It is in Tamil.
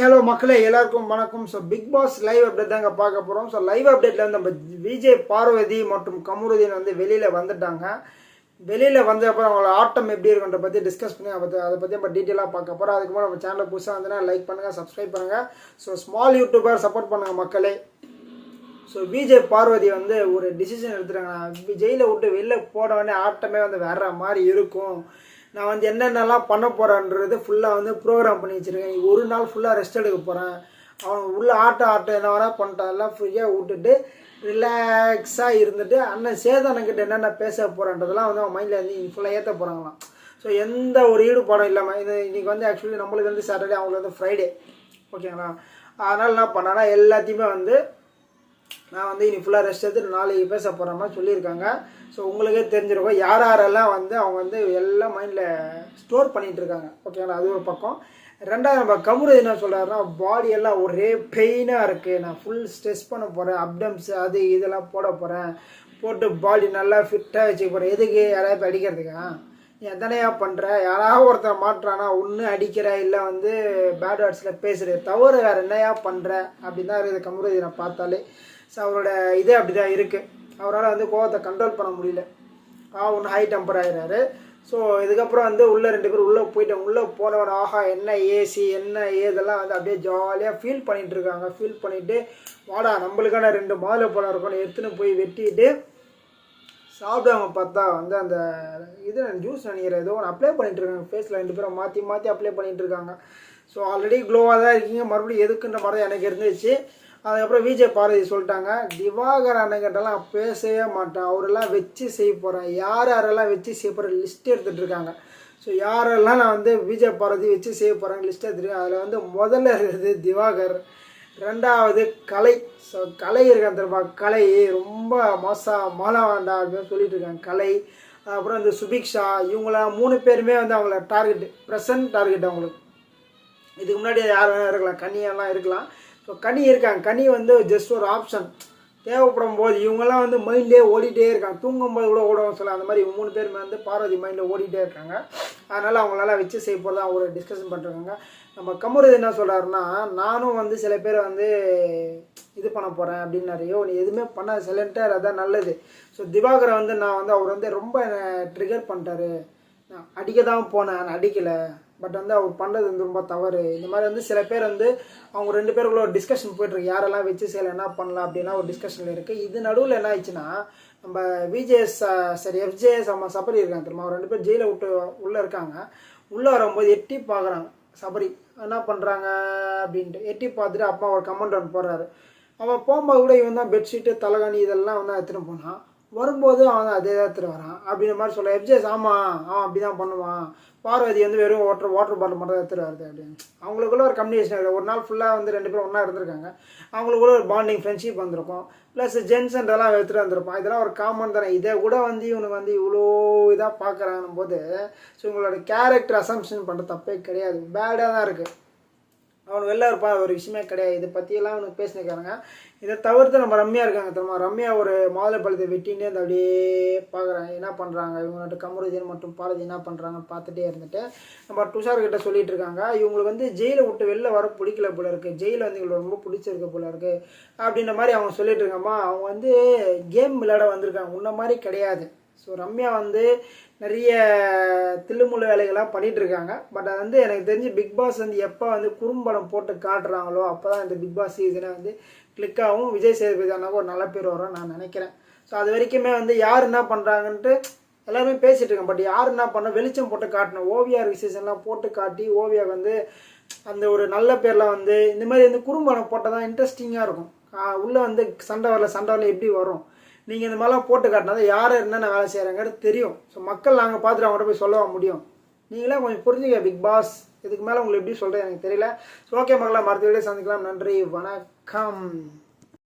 ஹலோ மக்களே எல்லாருக்கும் வணக்கம். So Bigg Boss live update தாங்க பார்க்க போகிறோம் ஸோ லைவ் அப்டேட்டில் வந்து நம்ம விஜய் பார்வதி மற்றும் கமருதீன் வந்து வெளியில் வந்துட்டாங்க. வெளியில் வந்த அப்புறம் அவங்களோட ஆட்டம் எப்படி இருக்குன்ற பற்றி டிஸ்கஸ் பண்ணி அதை பற்றி அதை பற்றி நம்ம டீட்டெயிலாக பார்க்க போகிறோம் அதுக்கு மேலே நம்ம சேனலை புதுசாக வந்துன்னா லைக் பண்ணுங்கள் சப்ஸ்கிரைப் பண்ணுங்கள் ஸோ ஸ்மால் யூடியூபர் சப்போர்ட் பண்ணுங்கள் மக்களே. ஸோ விஜய் பார்வதி வந்து ஒரு டிசிஷன் எடுத்துட்டாங்க. விஜயில் விட்டு வெளில போன உடனே ஆட்டமே வந்து வேற மாதிரி இருக்கும். நான் வந்து என்னென்னலாம் பண்ண போகிறேன்றது ஃபுல்லாக வந்து ப்ரோக்ராம் பண்ணி வச்சுருக்கேன். ஒரு நாள் ஃபுல்லாக ரெஸ்ட் எடுக்க போகிறேன் அவன் உள்ள ஆட்டோ ஆட்டோ என்ன வேணால் பண்ணிட்டான். எல்லாம் ஃப்ரீயாக விட்டுட்டு ரிலாக்ஸாக இருந்துட்டு அண்ணன் சேதனங்கிட்ட என்னென்ன பேச போகிறேன்றதெல்லாம் வந்து அவன் மைண்டில் வந்து ஃபுல்லாக ஏற்ற போகிறாங்களாம் ஸோ எந்த ஒரு ஈடுபாடும் இல்லாமல் இது இன்றைக்கி வந்து ஆக்சுவலி நம்மளுக்கு வந்து சாட்டர்டே அவங்களுக்கு வந்து ஃப்ரைடே ஓகேங்களா அதனால் என்ன பண்ணேன்னா எல்லாத்தையுமே வந்து நான் வந்து இனி ஃபுல்லாக ரெஸ்ட் எடுத்து நாளைக்கு பேச போகிற மாதிரி சொல்லியிருக்காங்க. ஸோ உங்களுக்கே தெரிஞ்சிருக்கும். யார் யாரெல்லாம் வந்து அவங்க வந்து எல்லாம் மைண்டில் ஸ்டோர் பண்ணிகிட்டு இருக்காங்க ஓகேங்களா அது ஒரு பக்கம். ரெண்டாவது நம்ம கமுரு என்ன சொல்கிறாருன்னா பாடியெல்லாம் ஒரே பெயினாக இருக்குது நான் ஃபுல் ஸ்ட்ரெஸ் பண்ண போகிறேன் அப்டம்ஸ் அது இதெல்லாம் போட போகிறேன் போட்டு பாடி நல்லா ஃபிட்டாக வச்சுக்க போகிறேன் எதுக்கு? யாராவது இப்போ அடிக்கிறதுக்கா? எதனையா பண்ணுற யாராவது ஒருத்தர் மாட்டுறானா ஒன்று அடிக்கிற இல்லை வந்து பேட் வேர்ட்ஸில் பேசுகிற தவறு வேறு என்னையா பண்ணுற அப்படின்னு தான் இருக்குது கமருதி நான் பார்த்தாலே. ஸோ அவரோட இது அப்படி தான் இருக்குது அவரால் வந்து கோவத்தை கண்ட்ரோல் பண்ண முடியல. ஆ ஒன்று ஹை டெம்பர் ஆகிறாரு ஸோ இதுக்கப்புறம் வந்து உள்ளே ரெண்டு பேரும் உள்ளே போயிட்டோம் உள்ளே போனவன் ஆஹா என்ன ஏசி என்ன ஏதெல்லாம் வந்து அப்படியே ஜாலியாக ஃபீல் பண்ணிகிட்டு இருக்காங்க. ஃபீல் பண்ணிவிட்டு வாடா நம்மளுக்கான ரெண்டு மாதுளை பழம் இருக்கணும் எடுத்துன்னு போய் வெட்டிட்டு சாப்பிடாம பார்த்தா வந்து அந்த இது ஜூஸ் நினைக்கிற ஏதோ ஒன்று அப்ளை பண்ணிட்டு இருக்காங்க. ஃபேஸில் ரெண்டு பேரும் மாற்றி மாற்றி அப்ளை பண்ணிட்டு இருக்காங்க. ஸோ ஆல்ரெடி க்ளோவாக தான் இருக்கீங்க. மறுபடியும் எதுக்குன்ற மாதிரி தான் எனக்கு இருந்துச்சு. அதுக்கப்புறம் விஜய் பாரதி சொல்லிட்டாங்க திவாகர் அண்ணங்கிட்டலாம் பேசவே மாட்டேன். அவரெல்லாம் வச்சு செய்ய போகிறேன் யார் யாரெல்லாம் வச்சு செய்ய போகிற லிஸ்ட் எடுத்துகிட்டு இருக்காங்க. ஸோ யாரெல்லாம் நான் வந்து விஜய் பாரதி வச்சு செய்ய போகிறேன் லிஸ்ட் எடுத்துருக்கேன் அதில் வந்து முதல்ல இருக்கிறது திவாகர். ரெண்டாவது கலை. ஸோ கலை இருக்கான் தெரியுமா கலை ரொம்ப மோசம் மாலா வேண்டாம் அப்படின்னு சொல்லிட்டு இருக்காங்க. கலை அப்புறம் இந்த சுபிக்ஷா இவங்களாம் மூணு பேருமே வந்து அவங்கள டார்கெட் ப்ரெசன்ட் டார்கெட் அவங்களுக்கு. இதுக்கு முன்னாடி யார் வேணால் இருக்கலாம் கனியெல்லாம் இருக்கலாம். ஸோ கனி இருக்காங்க. கனி வந்து ஜஸ்ட் ஒரு ஆப்ஷன் தேவைப்படும் போது இவங்கெல்லாம் வந்து மைண்ட்லேயே ஓடிட்டே இருக்காங்க. தூங்கும்போது கூட ஓடுவோம் சொல்ல அந்த மாதிரி மூணு பேருமே வந்து பார்வதி மைண்டில் ஓடிட்டே இருக்காங்க. அதனால் அவங்களால வச்சு செய்ய போகிறதா அவங்க டிஸ்கஷன் பண்ணுறாங்க நம்ம கமருது என்ன சொல்கிறாருன்னா நானும் வந்து சில பேர் வந்து இது பண்ண போகிறேன் அப்படின்னாரையோ நீ எதுவுமே பண்ண சிலன்ட்டார் அதான் நல்லது. ஸோ திவாகரை வந்து நான் வந்து அவர் வந்து ரொம்ப ட்ரிகர் பண்ணிட்டாரு. நான் அடிக்க தான் போனேன் நான் அடிக்கலை. பட் வந்து அவர் பண்ணுறது வந்து ரொம்ப தவறு. இந்த மாதிரி வந்து சில பேர் வந்து அவங்க ரெண்டு பேருக்குள்ள ஒரு டிஸ்கஷன் போயிட்டுருக்கு யாரெல்லாம் வச்சு செய்யலை என்ன பண்ணலாம் அப்படின்னா ஒரு டிஸ்கஷனில் இருக்குது இது நடுவில் என்ன ஆயிடுச்சுன்னா நம்ம விஜேஎஸ் சரி எஃப்ஜேஎஸ் அம்மா சபரி இருக்காங்க தெரியுமா? ரெண்டு பேர் ஜெயிலை விட்டு உள்ளே இருக்காங்க. உள்ளே வரும்போது எட்டி பார்க்குறாங்க சபரி. என்ன பண்ணுறாங்க அப்படின்ட்டு. எட்டி பார்த்துட்டு அப்பா ஒரு கமெண்ட் ஒன்று போடுறாரு. அவன் போகும்போது கூட இவன் தான் பெட்ஷீட்டு தலைகாணி இதெல்லாம் வந்து எடுத்துகிட்டு போனான். வரும்போது அவன் அதே தான் வரான். அப்படின்ற மாதிரி சொல்ல எஃப்ஜேஎஸ் ஆமாம் அவன் அப்படி தான் பண்ணுவான். பார்வதி வந்து வெறும் வாட்டர் வாட்டர் பாட்டில் மட்டும் தான் எடுத்துகிட்டு வருது அப்படின்னு. அவங்களுக்குள்ள ஒரு கம்யூனிகேஷன் ஒரு நாள் ஃபுல்லாக வந்து ரெண்டு பேரும் ஒன்றா இருந்திருக்காங்க. அவங்களுக்குள்ள ஒரு பாண்டிங் ஃப்ரெண்ட்ஷிப் வந்திருக்கும். ப்ளஸ் ஜென்ஸ்ன்றெல்லாம் எடுத்துகிட்டு வந்திருப்பான். இதெல்லாம் ஒரு காமன் தானே. இதை கூட வந்து இவனுக்கு வந்து இவ்வளோ இதாக பார்க்குறாங்கன்னும் போது ஸோ இவங்களோட கேரக்டர் அசம்ஷன் பண்ணுற தப்பே கிடையாது. பேடாக தான் இருக்குது அவன் வெளில இருப்பான் ஒரு விஷயமே கிடையாது. இதை பற்றியெல்லாம் அவனுக்கு பேசினிருக்காங்க இதை தவிர்த்து நம்ம ரம்யா இருக்காங்க தெரியுமா? ரம்யா ஒரு மாதுளை பழத்தை வெட்டின்னு அந்த அப்படியே பார்க்குறாங்க. என்ன பண்ணுறாங்க இவங்கள்ட்ட கமருதீன் மற்றும் பாரதி என்ன பண்ணுறாங்கன்னு பார்த்துட்டே இருந்துட்டு நம்ம துஷார்கிட்ட சொல்லிட்டு இருக்காங்க இவங்களுக்கு வந்து ஜெயிலை விட்டு வெளில வர பிடிக்கல போல இருக்குது ஜெயிலில் வந்து இவங்களுக்கு ரொம்ப பிடிச்சிருக்கு போல இருக்குது அப்படின்ற மாதிரி அவங்க சொல்லிட்டு இருக்காம்மா அவங்க வந்து கேம் விளையாட வந்திருக்காங்க. உன்ன மாதிரி கிடையாது. ஸோ ரம்யா வந்து நிறைய தில்லுமுள்ளு வேலைகள்லாம் பண்ணிகிட்டு இருக்காங்க பட் அது வந்து எனக்கு தெரிஞ்சு பிக் பாஸ் வந்து எப்போ வந்து குறும்படம் போட்டு காட்டுறாங்களோ அப்போ தான் இந்த பிக் பாஸ் சீசனை வந்து கிளிக்காகவும் விஜய் சேதுபதி ஒரு நல்ல பேர் வரும்னு நான் நினைக்கிறேன். ஸோ அது வரைக்குமே வந்து யார் என்ன பண்ணுறாங்கன்ட்டு எல்லாருமே பேசிகிட்டு இருக்கேன் பட் யார் என்ன பண்ண வெளிச்சம் போட்டு காட்டணும். ஓவியார் விசேஷம்லாம் போட்டு காட்டி ஓவியா வந்து அந்த ஒரு நல்ல பேரில் வந்து இந்த மாதிரி வந்து குறும்படம் போட்டால் தான் இன்ட்ரெஸ்டிங்காக இருக்கும் உள்ளே வந்து சண்டை வரல சண்டை வரல எப்படி வரும்? நீங்கள் இந்த மாதிரிலாம் போட்டு காட்டினா தான் யார் என்னென்ன வேலை செய்கிறாங்கிறது தெரியும். ஸோ மக்கள் நாங்கள் பார்த்துட்டு அவங்கள்ட்ட போய் சொல்லவா முடியும்? நீங்களே கொஞ்சம் புரிஞ்சுக்க பிக் பாஸ் இதுக்கு மேலே உங்களுக்கு எப்படி சொல்கிறது எனக்கு தெரியல. ஸோ ஓகே மக்களை மறுத்த வீடியோ சந்திக்கலாம். நன்றி வணக்கம்.